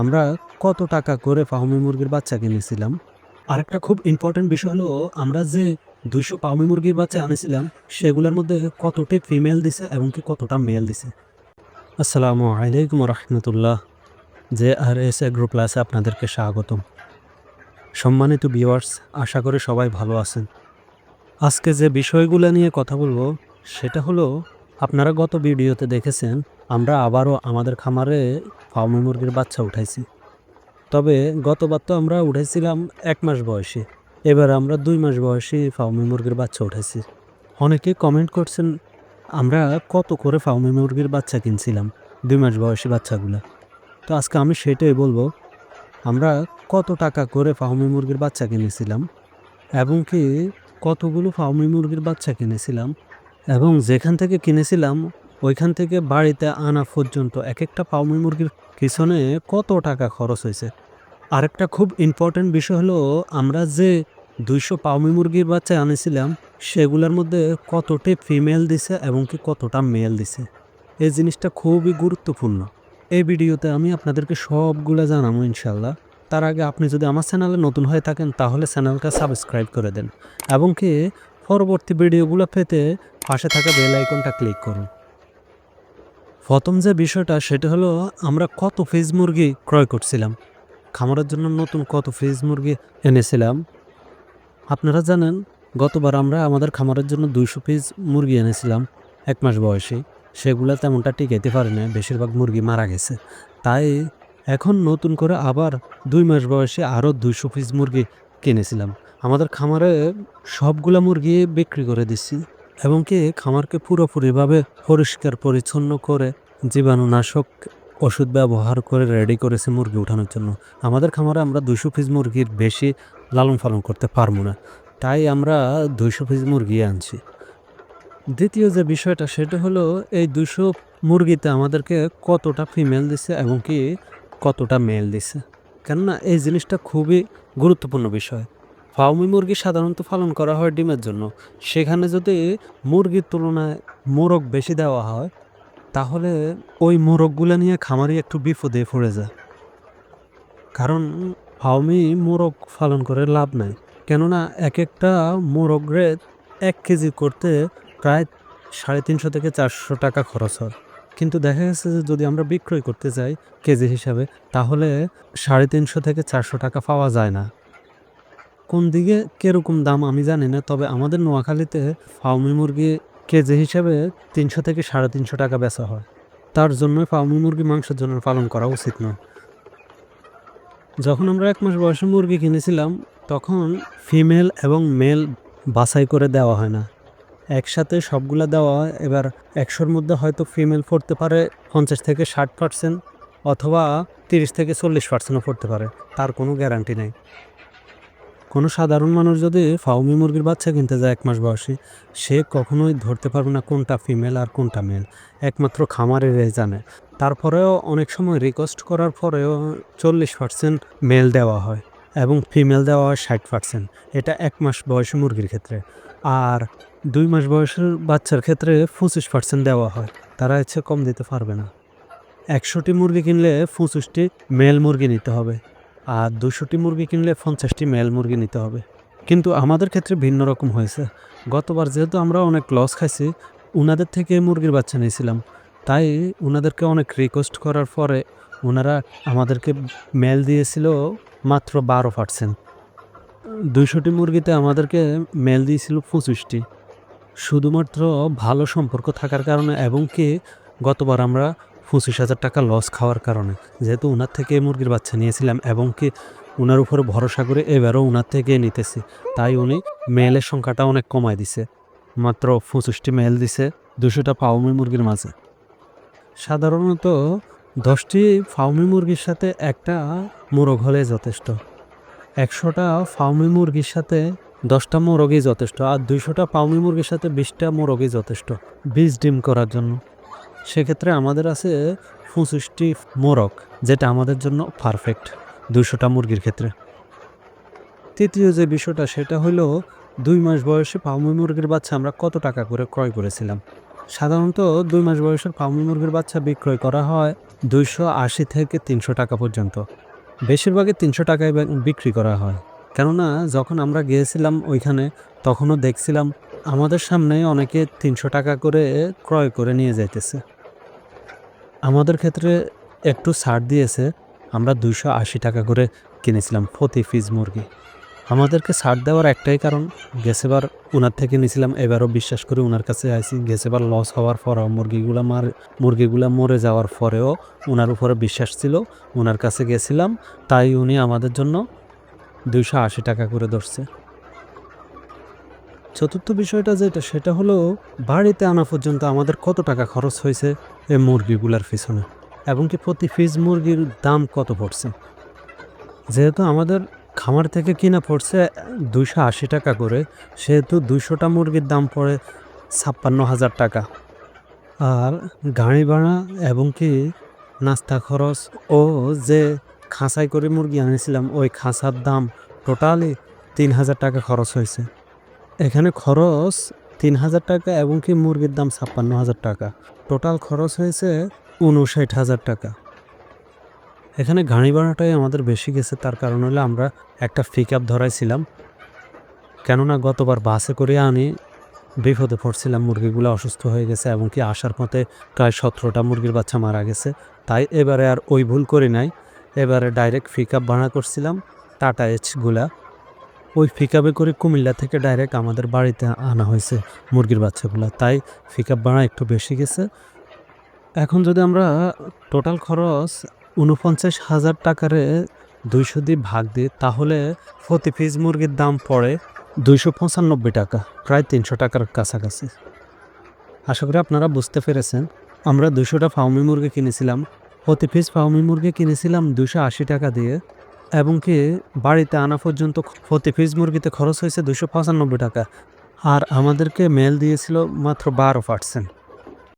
আমরা কত টাকা করে ফাহমি মুরগির বাচ্চা কিনেছিলাম? আরেকটা খুব ইম্পর্টেন্ট বিষয় হলো, আমরা যে দুইশো পাউমি মুরগির বাচ্চা আনেছিলাম, সেগুলোর মধ্যে কতটি ফিমেল দিছে এবং কি কতটা মেল দিছে? আসসালামু আলাইকুম রহমতুল্লাহ। যে আর এস এগ্রো প্লাসে আপনাদেরকে স্বাগতম। সম্মানিত ভিউয়ার্স আশা করে সবাই ভালো আছেন। আজকে যে বিষয়গুলো নিয়ে কথা বলব, সেটা হলো, আপনারা গত ভিডিওতে দেখেছেন, আমরা আবারও আমাদের খামারে ফার্মি মুরগির বাচ্চা উঠাইছি। তবে গতবার তো আমরা উঠাইছিলাম এক মাস বয়সে। এবার আমরা দুই মাস বয়সী ফার্মি মুরগির বাচ্চা উঠাইছি। অনেকে কমেন্ট করছেন, আমরা কত করে ফার্মি মুরগির বাচ্চা কিনছিলাম, দুই মাস বয়সী বাচ্চাগুলো? তো আজকে আমি সেটাই বলব, আমরা কত টাকা করে ফার্মি মুরগির বাচ্চা কিনেছিলাম এবং কি কতগুলো ফার্মি মুরগির বাচ্চা কিনেছিলাম এবং যেখান থেকে কিনেছিলাম ওইখান থেকে বাড়িতে আনা পর্যন্ত এক একটা পাউমি মুরগির পিছনে কত টাকা খরচ হয়েছে? আরেকটা খুব ইম্পর্টেন্ট বিষয় হলো, আমরা যে দুইশো পাউমি মুরগির বাচ্চা আনেছিলাম, সেগুলোর মধ্যে কতটি ফিমেল দিছে এবং কি কতটা মেল দিছে? এই জিনিসটা খুবই গুরুত্বপূর্ণ। এই ভিডিওতে আমি আপনাদেরকে সবগুলো জানাব ইনশাল্লাহ তার আগে আপনি যদি আমার চ্যানেলে নতুন হয়ে থাকেন, তাহলে চ্যানেলটা সাবস্ক্রাইব করে দেন। এবং কি, পরবর্তী ভিডিওগুলো পেতে পাশে থাকা বেল আইকনটা ক্লিক করুন। প্রথম যে বিষয়টা সেটা হলো আমরা কত ফিজ মুরগি ক্রয় করছিলাম। খামারের জন্য নতুন কত ফিজ মুরগি এনেছিলাম। আপনারা জানেন, গতবার আমরা আমাদের খামারের জন্য দুইশো পিস মুরগি এনেছিলাম এক মাস বয়সে। সেগুলো তেমনটা টিকাইতে পারে না বেশিরভাগ মুরগি মারা গেছে। তাই এখন নতুন করে আবার দুই মাস বয়সে আরও দুইশো পিস মুরগি কিনেছিলাম। আমাদের খামারে সবগুলা মুরগি বিক্রি করে দিচ্ছি এবং কি খামারকে পুরোপুরিভাবে পরিষ্কার, পরিচ্ছন্ন করে জীবাণুনাশক ওষুধ ব্যবহার করে রেডি করেছি মুরগি উঠানোর জন্য। আমাদের খামারে আমরা দুইশো পিস মুরগির বেশি লালন পালন করতে পারব না। তাই আমরা দুইশো পিস মুরগি আনছি। দ্বিতীয় যে বিষয়টা, সেটা হলো এই দুশো মুরগিতে আমাদেরকে কতটা ফিমেল দিছে এবং কি কতটা মেল দিছে। কেননা এই জিনিসটা খুবই গুরুত্বপূর্ণ বিষয়। ফাউমি মুরগি সাধারণত পালন করা হয় ডিমের জন্য। সেখানে যদি মুরগির তুলনায় মোরগ বেশি দেওয়া হয়, তাহলে ওই মোরগগুলো নিয়ে খামারি একটু বিপদে পড়ে যায়। কারণ ফাউমি মোরগ পালন করে লাভ নাই। কেননা এক একটা মোরগরে এক কেজি করতে প্রায় সাড়ে তিনশো থেকে চারশো টাকা খরচ হয়। কিন্তু দেখা গেছে যে যদি আমরা বিক্রয় করতে যাই কেজি হিসাবে, তাহলে সাড়ে তিনশো থেকে চারশো টাকা পাওয়া যায় না। কোন দিকে কীরকম দাম আমি জানি না, তবে আমাদের নোয়াখালীতে ফাউমি মুরগি কেজি হিসাবে তিনশো থেকে সাড়ে তিনশো টাকা বেচা হয়। তার জন্যই ফাউমি মুরগি মাংসের জন্য পালন করা উচিত নয় যখন আমরা এক মাস বয়সে মুরগি কিনেছিলাম, তখন ফিমেল এবং মেল বাছাই করে দেওয়া হয় না। একসাথে সবগুলা দেওয়া হয়, এবার একশোর মধ্যে হয়তো ফিমেল পড়তে পারে পঞ্চাশ থেকে ষাট পার্সেন্ট অথবা তিরিশ থেকে চল্লিশ পার্সেন্টও পড়তে পারে, তার কোনো গ্যারান্টি নেই। কোনো সাধারণ মানুষ যদি ফাউমি মুরগির বাচ্চা কিনতে যায় এক মাস বয়সী, সে কখনোই ধরতে পারবে না কোনটা ফিমেল আর কোনটা মেল। একমাত্র খামারেরাই জানে। তারপরেও অনেক সময় রিকোয়েস্ট করার পরেও চল্লিশ পার্সেন্ট মেল দেওয়া হয় এবং ফিমেল দেওয়া হয় ষাট পার্সেন্ট এটা এক মাস বয়সী মুরগির ক্ষেত্রে। আর দুই মাস বয়সের বাচ্চার ক্ষেত্রে পঁচিশ পার্সেন্ট দেওয়া হয়। তারা ইচ্ছে কম দিতে পারবে না। একশোটি মুরগি কিনলে পঁচিশটি মেল মুরগি নিতে হবে। আর দুশোটি মুরগি কিনলে পঞ্চাশটি মেল মুরগি নিতে হবে। কিন্তু আমাদের ক্ষেত্রে ভিন্ন রকম হয়েছে। গতবার যেহেতু আমরা অনেক লস খাইছি ওনাদের থেকে মুরগির বাচ্চা নিয়েছিলাম। তাই ওনাদেরকে অনেক রিকোয়েস্ট করার পরে ওনারা আমাদেরকে মেল দিয়েছিল মাত্র বারো পার্সেন্ট দুইশোটি মুরগিতে আমাদেরকে মেল দিয়েছিল পঁচিশটি। শুধুমাত্র ভালো সম্পর্ক থাকার কারণে এবং কি গতবার আমরা পঁচিশ হাজার টাকা লস খাওয়ার কারণে। যেহেতু ওনার থেকে মুরগির বাচ্চা নিয়েছিলাম এবং কি ওনার উপরে ভরসা করে এবারও ওনার থেকে নিতেছি, তাই উনি মেলের সংখ্যাটা অনেক কমায় দিছে। মাত্র পঁচিশটি মেল দিছে, দুশোটা ফাউমি মুরগির মাঝে। সাধারণত দশটি ফাউমি মুরগির সাথে একটা মোরগ হলে যথেষ্ট। একশোটা ফাউমি মুরগির সাথে দশটা মোরগই যথেষ্ট, আর দুইশোটা পাউমি মুরগির সাথে বিশটা মোরগই যথেষ্ট। বীজ ডিম করার জন্য। সেক্ষেত্রে আমাদের আছে পঁচিশটি মোরগ, যেটা আমাদের জন্য পারফেক্ট দুশোটা মুরগির ক্ষেত্রে। তৃতীয় যে বিষয়টা, সেটা হলো দুই মাস বয়সে ফাউমি মুরগির বাচ্চা আমরা কত টাকা করে ক্রয় করেছিলাম? সাধারণত দুই মাস বয়সের ফাউমি মুরগির বাচ্চা বিক্রয় করা হয় দুইশো আশি থেকে তিনশো টাকা পর্যন্ত। বেশিরভাগই তিনশো টাকায় বিক্রি করা হয়। কেননা, যখন আমরা গিয়েছিলাম ওইখানে, তখনও দেখছিলাম আমাদের সামনে অনেকে তিনশো টাকা করে ক্রয় করে নিয়ে যাইতেছে। আমাদের ক্ষেত্রে একটু ছাড় দিয়েছে। আমরা দুইশো আশি টাকা করে কিনেছিলাম প্রতি পিস মুরগি। আমাদেরকে ছাড় দেওয়ার একটাই কারণ, গেছেবার ওনার থেকে নিয়েছিলাম, এবারও বিশ্বাস করে ওনার কাছে আইসি গেছেবার লস হওয়ার পরেও, মুরগিগুলা মার, মুরগিগুলা মরে যাওয়ার পরেও ওনার উপরে বিশ্বাস ছিল ওনার কাছে গেছিলাম, তাই উনি আমাদের জন্য দুইশো আশি টাকা করে ধরছে। চতুর্থ বিষয়টা যেটা, সেটা হলো বাড়িতে আনা পর্যন্ত আমাদের কত টাকা খরচ হয়েছে এই মুরগিগুলার পিছনে? এবং কি প্রতি ফিজ মুরগির দাম কত পড়ছে? যেহেতু আমাদের খামার থেকে কিনা পড়ছে দুইশো আশি টাকা করে, সেহেতু দুইশোটা মুরগির দাম পড়ে ছাপ্পান্ন হাজার টাকা। আর গাড়ি ভাড়া এবং কি নাস্তা খরচ ও যে খাঁচাই করে মুরগি আনেছিলাম, ওই খাঁচার দাম টোটালি তিন হাজার টাকা খরচ হয়েছে। এখানে খরচ তিন হাজার টাকা এবং কি মুরগির দাম ছাপ্পান্ন হাজার টাকা। টোটাল খরচ হয়েছে উনষাট হাজার টাকা। এখানে গাড়ি ভাড়াটাই আমাদের বেশি গেছে, তার কারণ হলো আমরা একটা পিক আপ ধরাইছিলাম। কেননা গতবার বাসে করে আনি, বিপদে পড়ছিলাম, মুরগিগুলো অসুস্থ হয়ে গেছে এবং কি আসার পথে প্রায় সতেরোটা মুরগির বাচ্চা মারা গেছে। তাই এবারে আর ওই ভুল করি নাই। এবারে ডাইরেক্ট পিক আপ ভাড়া করছিলাম টাটা এইচগুলা ওই পিক আপে করে কুমিল্লা থেকে ডাইরেক্ট আমাদের বাড়িতে আনা হয়েছে মুরগির বাচ্চাগুলো। তাই পিক আপ ভাড়া একটু বেশি গেছে। এখন যদি আমরা টোটাল খরচ উনপঞ্চাশ হাজার টাকারে দুইশো দিয়ে ভাগ দিই, তাহলে প্রতি পিস মুরগির দাম পড়ে দুইশো পঁচানব্বই টাকা, প্রায় তিনশো টাকার কাছাকাছি। আশা করি আপনারা বুঝতে পেরেছেন। আমরা দুশোটা ফাউমি মুরগি কিনেছিলাম। প্রতি পিস ফাউমি মুরগি কিনেছিলাম দুশো আশি টাকা দিয়ে। এবং কি বাড়িতে আনা পর্যন্ত প্রতি ফিজ মুরগিতে খরচ হয়েছে দুশো পঁচানব্বই টাকা। আর আমাদেরকে মেল দিয়েছিল মাত্র বারো পার্সেন্ট